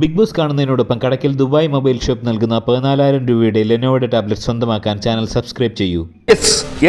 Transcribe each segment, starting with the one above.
Big boss കാണുന്നതിനോടൊപ്പം കടക്കിൽ Dubai mobile shop നൽകുന്ന പതിനാലായിരം രൂപയുടെ ലെനോയുടെ ടാബ്ലറ്റ് സ്വന്തമാക്കാൻ ചാനൽ സബ്സ്ക്രൈബ് ചെയ്യൂ.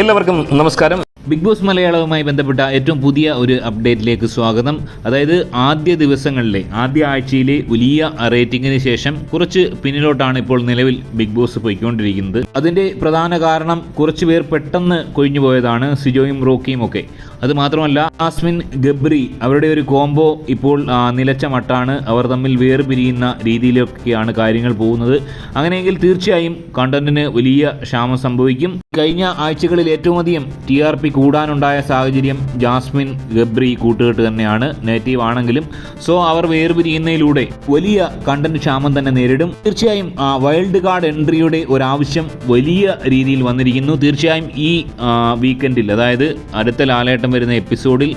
എല്ലാവർക്കും നമസ്കാരം. ബിഗ് ബോസ് മലയാളവുമായി ബന്ധപ്പെട്ട ഏറ്റവും പുതിയ ഒരു അപ്ഡേറ്റിലേക്ക് സ്വാഗതം. അതായത് ആദ്യ ദിവസങ്ങളിലെ ആദ്യ ആഴ്ചയിലെ വലിയ റേറ്റിംഗിന് ശേഷം കുറച്ച് പിന്നിലോട്ടാണ് ഇപ്പോൾ നിലവിൽ ബിഗ് ബോസ് പോയിക്കൊണ്ടിരിക്കുന്നത്. അതിന്റെ പ്രധാന കാരണം കുറച്ച് പേർ പെട്ടെന്ന് കൊഴിഞ്ഞു പോയതാണ് സിജോയും റോക്കിയും ഒക്കെ. അതുമാത്രമല്ല ആസ്മിൻ ഗബ്രി അവരുടെ ഒരു കോംബോ ഇപ്പോൾ നിലച്ച മട്ടാണ്. അവർ തമ്മിൽ വേർപിരിയുന്ന രീതിയിലൊക്കെയാണ് കാര്യങ്ങൾ പോകുന്നത്. അങ്ങനെയെങ്കിൽ തീർച്ചയായും കണ്ടന്റിന് വലിയ ക്ഷാമം സംഭവിക്കും. കഴിഞ്ഞ ആഴ്ചകളിൽ ഏറ്റവും അധികം ടി ആർ പി കൂടാനുണ്ടായ സാഹചര്യം ജാസ്മിൻ ഗബ്രി കൂട്ടുകെട്ട് തന്നെയാണ്. നെഗറ്റീവ് ആണെങ്കിലും സോ അവർ വേർപിരിയുന്നതിലൂടെ വലിയ കണ്ടന്റ് ക്ഷാമം തന്നെ നേരിടും. തീർച്ചയായും വൈൽഡ് കാർഡ് എൻട്രിയുടെ ഒരാവശ്യം വലിയ രീതിയിൽ വന്നിരിക്കുന്നു. തീർച്ചയായും ഈ വീക്കെൻഡിൽ അതായത് അടുത്ത ലാലേട്ടം വരുന്ന എപ്പിസോഡിൽ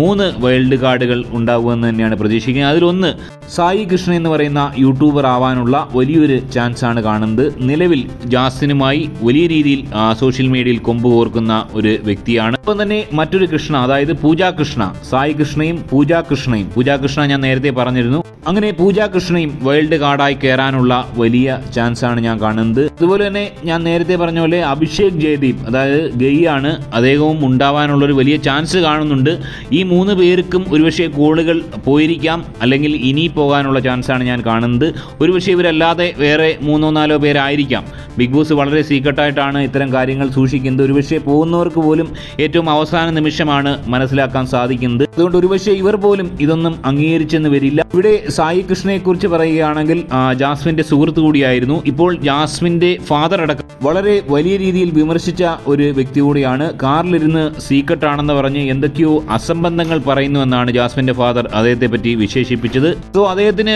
മൂന്ന് വൈൽഡ് കാർഡുകൾ ഉണ്ടാകുമെന്ന് തന്നെയാണ് പ്രതീക്ഷിക്കുന്നത്. അതിലൊന്ന് സായി കൃഷ്ണൻ എന്ന് പറയുന്ന യൂട്യൂബർ ആവാനുള്ള വലിയൊരു ചാൻസ് ആണ് കാണുന്നത്. നിലവിൽ ജാസിനുമായി വലിയ രീതിയിൽ സോഷ്യൽ മീഡിയയിൽ കൊമ്പ് കോർക്കുന്ന ഒരു വ്യക്തിയാണ്. ഒപ്പം തന്നെ മറ്റൊരു കൃഷ്ണ അതായത് പൂജാ കൃഷ്ണ സായി കൃഷ്ണയും പൂജാ കൃഷ്ണയും. പൂജാ കൃഷ്ണ ഞാൻ നേരത്തെ പറഞ്ഞിരുന്നു. അങ്ങനെ പൂജാ കൃഷ്ണയും വേൾഡ് കാർഡായി കയറാനുള്ള വലിയ ചാൻസ് ആണ് ഞാൻ കാണുന്നത്. അതുപോലെ തന്നെ ഞാൻ നേരത്തെ പറഞ്ഞ പോലെ അഭിഷേക് ജയദീപ് അതായത് ഗെയ്യാണ് അദ്ദേഹവും ഉണ്ടാവാനുള്ള ഒരു വലിയ ചാൻസ് കാണുന്നുണ്ട്. ഈ മൂന്ന് പേർക്കും ഒരുപക്ഷെ കോളുകൾ പോയിരിക്കാം അല്ലെങ്കിൽ ഇനി പോകാനുള്ള ചാൻസാണ് ഞാൻ കാണുന്നത്. ഒരുപക്ഷെ ഇവരല്ലാതെ വേറെ മൂന്നോ നാലോ പേരായിരിക്കാം. ബിഗ് ബോസ് വളരെ സീക്രട്ടായിട്ടാണ് ഇത്തരം കാര്യങ്ങൾ സൂക്ഷിക്കുന്നത്. ഒരുപക്ഷെ പോകുന്നവർക്ക് പോലും ഏറ്റവും അവസാന നിമിഷമാണ് മനസ്സിലാക്കാൻ സാധിക്കുന്നത്. അതുകൊണ്ട് ഒരുപക്ഷെ ഇവർ പോലും ഇതൊന്നും അംഗീകരിച്ചെന്ന് വരില്ല. ഇവിടെ സായി കൃഷ്ണയെ കുറിച്ച് പറയുകയാണെങ്കിൽ ജാസ്മിന്റെ സുഹൃത്ത് കൂടിയായിരുന്നു. ഇപ്പോൾ ജാസ്മിന്റെ ഫാദർ അടക്കം വളരെ വലിയ രീതിയിൽ വിമർശിച്ച ഒരു വ്യക്തി കൂടിയാണ്. കാറിലിരുന്ന് സീക്രട്ട് ആണെന്ന് പറഞ്ഞ് എന്തൊക്കെയോ അസംബന്ധങ്ങൾ പറയുന്നു എന്നാണ് ജാസ്മിന്റെ ഫാദർ അദ്ദേഹത്തെ പറ്റി വിശേഷിപ്പിച്ചത്. സോ അദ്ദേഹത്തിന്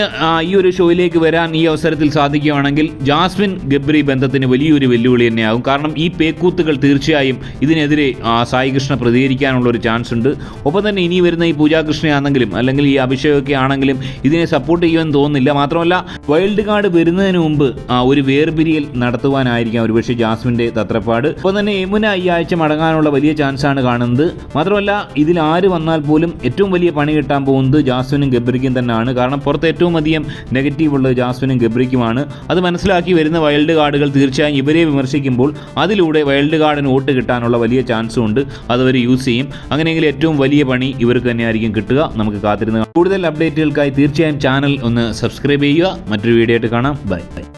ഈ ഒരു ഷോയിലേക്ക് വരാൻ ഈ അവസരത്തിൽ സാധിക്കുകയാണെങ്കിൽ ജാസ്മിൻ ഗബ്രി ബന്ധത്തിന് വലിയൊരു വെല്ലുവിളി തന്നെയാകും. കാരണം ഈ പേക്കൂത്തുകൾ തീർച്ചയായും ഇതിനെതിരെ സായി കൃഷ്ണ പ്രതികരിക്കാനുള്ള ഒരു ചാൻസ് ഉണ്ട്. ഒപ്പം തന്നെ ഇനി വരുന്ന ഈ പൂജാകൃഷ്ണയാണെങ്കിലും അല്ലെങ്കിൽ ഈ അഭിഷേകൊക്കെ ആണെങ്കിലും ഇതിനെ സപ്പോർട്ട് ചെയ്യുമെന്ന് തോന്നുന്നില്ല. മാത്രമല്ല വൈൽഡ് കാർഡ് വരുന്നതിന് മുമ്പ് ഒരു വേർപിരിയൽ നടത്തുവാനായിരിക്കാം ഒരുപക്ഷെ ജാസ്മിന്റെ തത്രപ്പാട്. ഒപ്പം തന്നെ യമുന ഈ ആഴ്ച മടങ്ങാനുള്ള വലിയ ചാൻസ് ആണ് കാണുന്നത്. മാത്രമല്ല ഇതിൽ ആര് വന്നാൽ പോലും ഏറ്റവും വലിയ പണി കിട്ടാൻ പോകുന്നത് ജാസ്മിനും ഗബ്രിക്കും തന്നെയാണ്. കാരണം പുറത്ത് ഏറ്റവും അധികം നെഗറ്റീവ് ഉള്ളത് ജാസ്മിനും ഗബ്രിക്കുമാണ്. അത് മനസ്സിലാക്കി വരുന്ന വൈൽഡ് കാർഡുകൾ തീർച്ചയായും ഇവരെ വിമർശിക്കുമ്പോൾ അതിലൂടെ വൈൽഡ് കാർഡിന് വോട്ട് കിട്ടാനുള്ള വലിയ ചാൻസും ഉണ്ട്. അതവർ യൂസ് ചെയ്യും. അങ്ങനെയെങ്കിൽ ഏറ്റവും വലിയ പണി ഇവർക്ക് തന്നെയായിരിക്കും കിട്ടുക. നമുക്ക് കാത്തിരുന്ന് കൂടുതൽ അപ്ഡേറ്റുകൾക്കായി തീർച്ചയായും ചാനൽ ഒന്ന് സബ്സ്ക്രൈബ് ചെയ്യുക. മറ്റൊരു വീഡിയോ ആയിട്ട് കാണാം. Bye bye